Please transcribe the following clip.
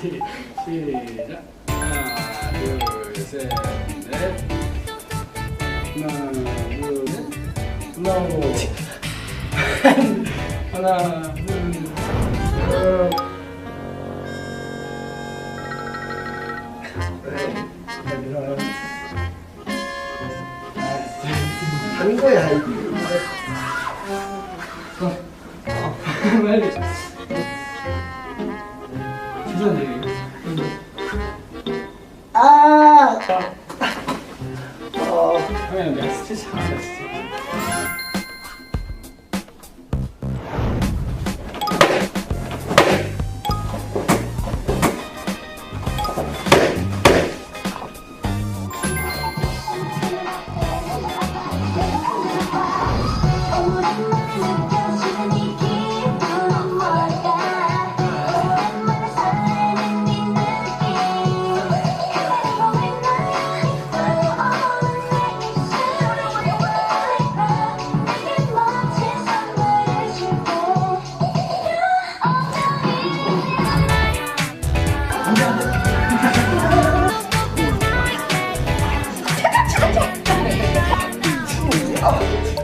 시- 시작. 하나, 둘, 셋, 넷. 하나, 둘, 셋. 올라오고. 하나, 둘, 셋. 자, 밀어요. 아, 한 거야 이거. 빨리. 주전에. 아. 어. 형님 내가 스트레치 잘한다 진짜. 오랜 아.